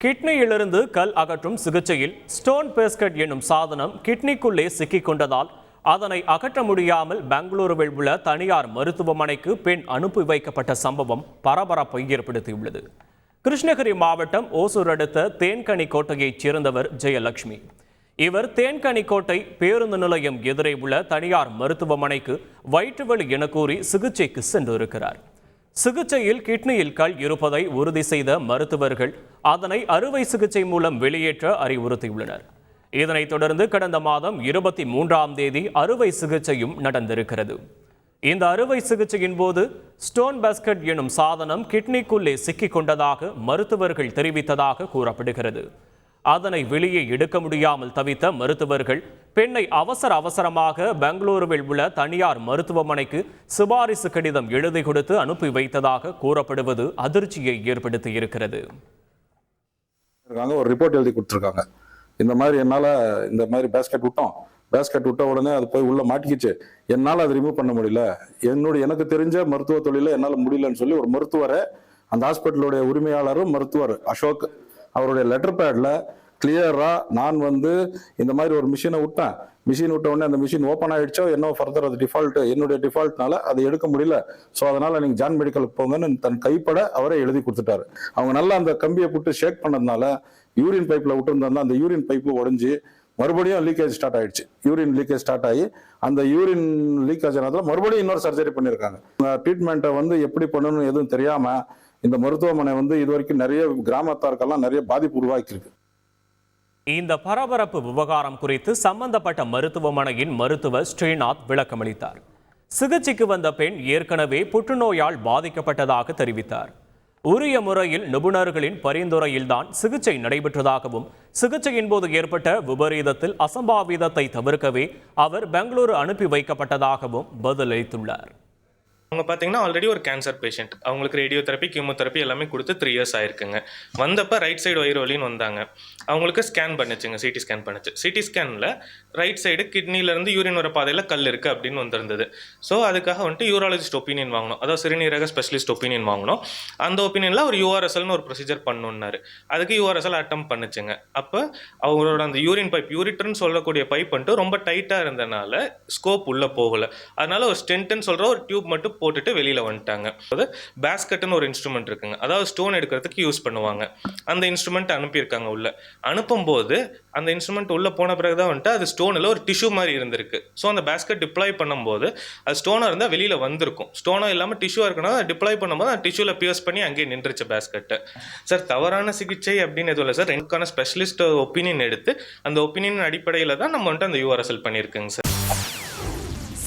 கிட்னியிலிருந்து கல் அகற்றும் சிகிச்சையில் ஸ்டோன் பேஸ்கட் என்னும் சாதனம் கிட்னிக்குள்ளே சிக்கிக் கொண்டதால் அதனை அகற்ற முடியாமல் பெங்களூருவில் உள்ள தனியார் மருத்துவமனைக்கு பெண் அனுப்பி வைக்கப்பட்ட சம்பவம் பரபரப்பை ஏற்படுத்தியுள்ளது. கிருஷ்ணகிரி மாவட்டம் ஓசூர் அடுத்த தேன்கனி கோட்டையைச் சேர்ந்தவர் ஜெயலட்சுமி. இவர் தேன்கனி கோட்டை பேருந்து நிலையம் எதிரே உள்ள தனியார் மருத்துவமனைக்கு வயிற்றுவலி என கூறி சிகிச்சைக்கு சென்றிருக்கிறார். சிகிச்சையில் கிட்னியில் கல் இருப்பதை உறுதி செய்த மருத்துவர்கள் அதனை அறுவை சிகிச்சை மூலம் வெளியேற்ற அறிவுறுத்தியுள்ளனர். இதனைத் தொடர்ந்து கடந்த மாதம் இருபத்தி மூன்றாம் தேதி அறுவை சிகிச்சையும் நடந்திருக்கிறது. இந்த அறுவை சிகிச்சையின் போது ஸ்டோன் பாஸ்கட் எனும் சாதனம் கிட்னிக்குள்ளே சிக்கிக் கொண்டதாக மருத்துவர்கள் தெரிவித்ததாக கூறப்படுகிறது. அதனை வெளியே எடுக்க முடியாமல் தவித்த மருத்துவர்கள் பெண்ணை அவசர அவசரமாக பெங்களூருவில் உள்ள தனியார் மருத்துவமனைக்கு சிபாரிசு கடிதம் எழுதி கொடுத்து அனுப்பி வைத்ததாக கூறப்படுவது அதிர்ச்சியை ஏற்படுத்தி இருக்கிறது இருக்காங்க ஒரு ரிப்போர்ட் எழுதி கொடுத்துருக்காங்க. இந்த மாதிரி என்னால் இந்த மாதிரி பேஸ்கெட் விட்டோம். பேஸ்கெட் விட்ட உடனே அது போய் உள்ளே மாட்டிக்கிச்சு. என்னால் அதை ரிமூவ் பண்ண முடியல. என்னுடைய எனக்கு தெரிஞ்ச மருத்துவ தொழில என்னால் முடியலன்னு சொல்லி ஒரு மருத்துவரை அந்த ஹாஸ்பிட்டலுடைய உரிமையாளரும் மருத்துவர் அசோக் அவருடைய லெட்டர் பேடில் கிளியராக நான் வந்து இந்த மாதிரி ஒரு மிஷினை விட்டேன். மிஷின் விட்ட உடனே அந்த மிஷின் ஓப்பன் ஆகிடுச்சோ என்ன ஃபர்தர் அது டிஃபால்ட் என்னுடைய டிஃபால்ட்னால அதை எடுக்க முடியல. ஸோ அதனால் நீங்கள் ஜான் மெடிக்கலுக்கு போங்கன்னு தன் கைப்பட அவரே எழுதி கொடுத்துட்டாரு. அவங்க நல்லா அந்த கம்பியை போட்டு ஷேக் பண்ணதுனால யூரின் பைப்பில் விட்டுருந்தா அந்த யூரின் பைப்பு உடஞ்சி மறுபடியும் லீக்கேஜ் ஸ்டார்ட் ஆயிடுச்சு. யூரின் லீக்கேஜ் ஸ்டார்ட் ஆகி அந்த யூரின் லீக்கேஜ் ஆனதில் மறுபடியும் இன்னொரு சர்ஜரி பண்ணியிருக்காங்க ட்ரீட்மெண்ட்டை வந்து எப்படி பண்ணணும்னு எதுவும் தெரியாமல் இந்த மருத்துவமனை வந்து இது வரைக்கும் நிறைய கிராமத்தாருக்கெல்லாம் நிறைய பாதிப்பு உருவாக்கியிருக்கு. இந்த பரபரப்பு விவகாரம் குறித்து சம்பந்தப்பட்ட மருத்துவமனையின் மருத்துவர் ஸ்ரீநாத் விளக்கமளித்தார். சிகிச்சைக்கு வந்த பெண் ஏற்கனவே புற்றுநோயால் பாதிக்கப்பட்டதாக தெரிவித்தார். உரிய முறையில் நிபுணர்களின் பரிந்துரையில்தான் சிகிச்சை நடைபெற்றதாகவும் சிகிச்சையின் போது ஏற்பட்ட விபரீதத்தில் அசம்பாவிதத்தை தவிர்க்கவே அவர் பெங்களூரு அனுப்பி வைக்கப்பட்டதாகவும் பதிலளித்துள்ளார். அவங்க பார்த்தீங்கன்னா ஆல்ரெடி ஒரு கேன்சர் பேஷண்ட் அவங்களுக்கு ரேடியோதெரப்பி கீமோதெரப்பி எல்லாமே கொடுத்து த்ரீ இயர்ஸ் ஆயிருக்குங்க. வந்தப்போ ரைட் சைடு வயிறு வலின்னு வந்தாங்க. அவங்களுக்கு ஸ்கேன் பண்ணுச்சுங்க சிடி ஸ்கேன் பண்ணுச்சு. சிடி ஸ்கேனில் ரைட் சைடு கிட்னிலேருந்து யூரின் வர பாதையில் கல் இருக்குது அப்படின்னு வந்திருந்தது. ஸோ அதுக்காக வந்துட்டு யூராலஜிஸ்ட் ஒப்பீனியன் வாங்கணும் அதாவது சிறுநீரக ஸ்பெஷலிஸ்ட் ஒப்பீனியன் வாங்கணும் அந்த ஒப்பீனியனில் ஒரு யூஆர்எஸ்எல்னு ஒரு ப்ரொசீஜர் பண்ணணுன்னாரு அதுக்கு யூஆர்எஸ்எல் அட்டம் பண்ணுச்சுங்க. அப்போ அவங்களோட அந்த யூரின் பைப் யூரிட்டர்னு சொல்லக்கூடிய பைப் வந்துட்டு ரொம்ப டைட்டாக இருந்தனால ஸ்கோப் உள்ளே போகலை. அதனால ஒரு ஸ்டென்ட்னு சொல்கிற ஒரு டியூப் மட்டும் போட்டுட்டு வெளியில் வந்துட்டாங்க. அதாவது பேஸ்கெட்டுன்னு ஒரு இன்ஸ்ட்ருமெண்ட் இருக்குங்க. அதாவது ஸ்டோன் எடுக்கிறதுக்கு யூஸ் பண்ணுவாங்க. அந்த இன்ஸ்ட்ருமெண்ட் அனுப்பியிருக்காங்க உள்ள. அனுப்பும்போது அந்த இன்ஸ்ட்ருமெண்ட் உள்ளே போன பிறகு தான் வந்துட்டு அது ஸ்டோனில் ஒரு டிஷ்யூ மாதிரி இருந்திருக்கு. ஸோ அந்த பேஸ்கெட் டிப்ளாய் பண்ணும்போது அது ஸ்டோனாக இருந்தால் வெளியில் வந்திருக்கும். ஸ்டோனாக இல்லாமல் டிஷ்யூவாக இருக்கணும் அதை டிப்ளாய் பண்ணும்போது அந்த டிஷ்யூவில் பியர்ஸ் பண்ணி அங்கேயே நின்றுச்சு பேஸ்கெட்டு சார் தவறான சிகிச்சை அப்படின்னு எதுவும் இல்லை சார் ரெண்டுக்கான ஸ்பெஷலிஸ்ட் ஒப்பீனியன் எடுத்து அந்த ஒப்பீனியன் அடிப்படையில் தான் நம்ம வந்துட்டு அந்த யூஆர்எஸ்எல் பண்ணியிருக்குங்க சார்